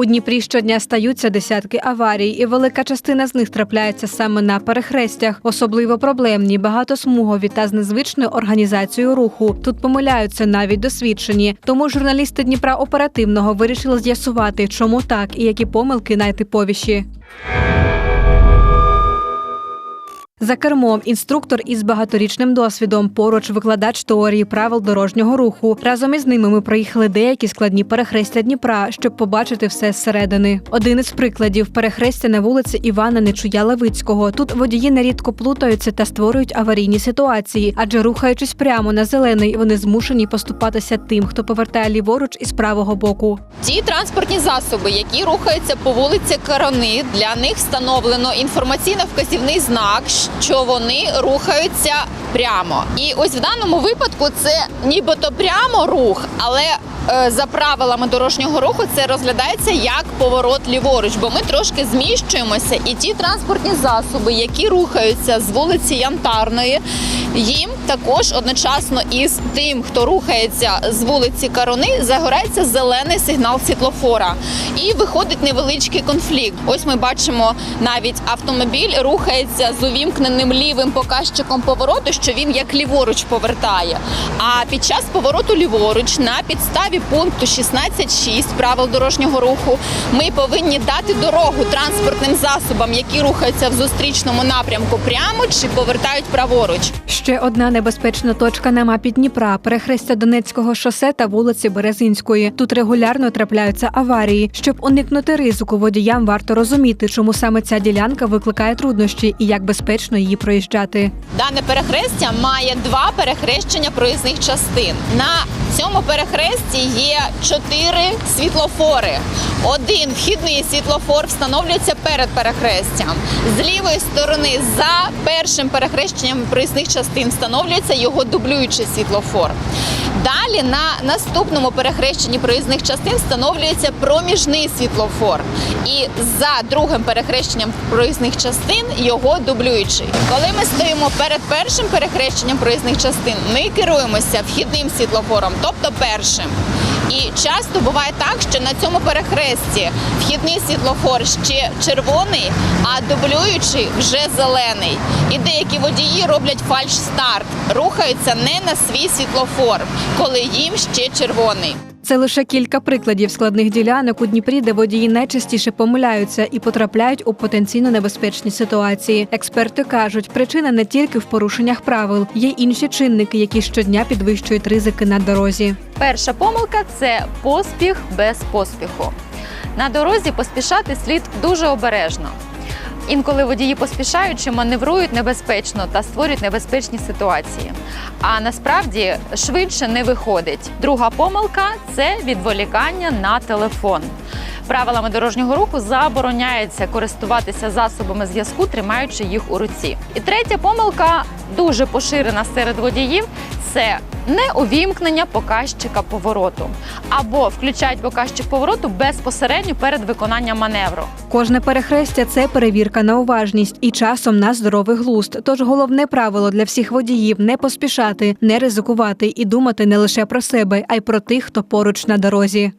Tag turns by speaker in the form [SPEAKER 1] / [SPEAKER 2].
[SPEAKER 1] У Дніпрі щодня стаються десятки аварій, і велика частина з них трапляється саме на перехрестях. Особливо проблемні, багатосмугові та з незвичною організацією руху. Тут помиляються навіть досвідчені. Тому журналісти Дніпра оперативного вирішили з'ясувати, чому так і які помилки найтиповіші. За кермом інструктор із багаторічним досвідом, поруч викладач теорії правил дорожнього руху. Разом із ними ми проїхали деякі складні перехрестя Дніпра, щоб побачити все зсередини. Один із прикладів перехрестя на вулиці Івана Нечуя Левицького. Тут водії нерідко плутаються та створюють аварійні ситуації, адже рухаючись прямо на зелений, вони змушені поступатися тим, хто повертає ліворуч із правого боку.
[SPEAKER 2] Ті транспортні засоби, які рухаються по вулиці Карони, для них встановлено інформаційно-вказівний знак, що вони рухаються прямо. І ось в даному випадку це нібито прямо рух, але е, за правилами дорожнього руху це розглядається як поворот ліворуч, бо ми трошки зміщуємося, і ті транспортні засоби, які рухаються з вулиці Янтарної, їм також одночасно із тим, хто рухається з вулиці Карони, загорається зелений сигнал світлофора, і виходить невеличкий конфлікт. Ось ми бачимо навіть автомобіль рухається з увімкненим лівим показчиком повороту, що він як ліворуч повертає. А під час повороту ліворуч на підставі пункту 16.6 правил дорожнього руху ми повинні дати дорогу транспортним засобам, які рухаються в зустрічному напрямку прямо чи повертають праворуч.
[SPEAKER 1] Ще одна небезпечна точка на мапі Дніпра перехрестя Донецького шосе та вулиці Березинської. Тут регулярно трапляються аварії. Щоб уникнути ризику, водіям варто розуміти, чому саме ця ділянка викликає труднощі і як безпечно її проїжджати.
[SPEAKER 2] Дане перехрестя має два перехрещення проїзних частин. На цьому перехресті є чотири світлофори. Один вхідний світлофор встановлюється перед перехрестям. З лівої сторони за першим перехрещенням проїзних частин встановлюється його дублюючий світлофор. Далі на наступному перехрещенні проїзних частин встановлюється проміжний світлофор. І за другим перехрещенням проїзних частин його дублюючий. Коли ми стоїмо перед першим перехрещенням проїзних частин, ми керуємося вхідним світлофором, тобто першим. І часто буває так, що на цьому перехресті вхідний світлофор ще червоний, а дублюючий вже зелений. І деякі водії роблять фальш-старт, рухаються не на свій світлофор, коли їм ще червоний.
[SPEAKER 1] Це лише кілька прикладів складних ділянок у Дніпрі, де водії найчастіше помиляються і потрапляють у потенційно небезпечні ситуації. Експерти кажуть, причина не тільки в порушеннях правил, є інші чинники, які щодня підвищують ризики на дорозі.
[SPEAKER 3] Перша помилка це поспіх без поспіху. На дорозі поспішати слід дуже обережно. Інколи водії поспішаючи маневрують небезпечно та створюють небезпечні ситуації. А насправді швидше не виходить. Друга помилка це відволікання на телефон. Правилами дорожнього руху забороняється користуватися засобами зв'язку, тримаючи їх у руці. І третя помилка дуже поширена серед водіїв. Це не увімкнення показчика повороту або включають показчик повороту безпосередньо перед виконанням маневру.
[SPEAKER 1] Кожне перехрестя це перевірка на уважність і часом на здоровий глузд. Тож головне правило для всіх водіїв не поспішати, не ризикувати і думати не лише про себе, а й про тих, хто поруч на дорозі.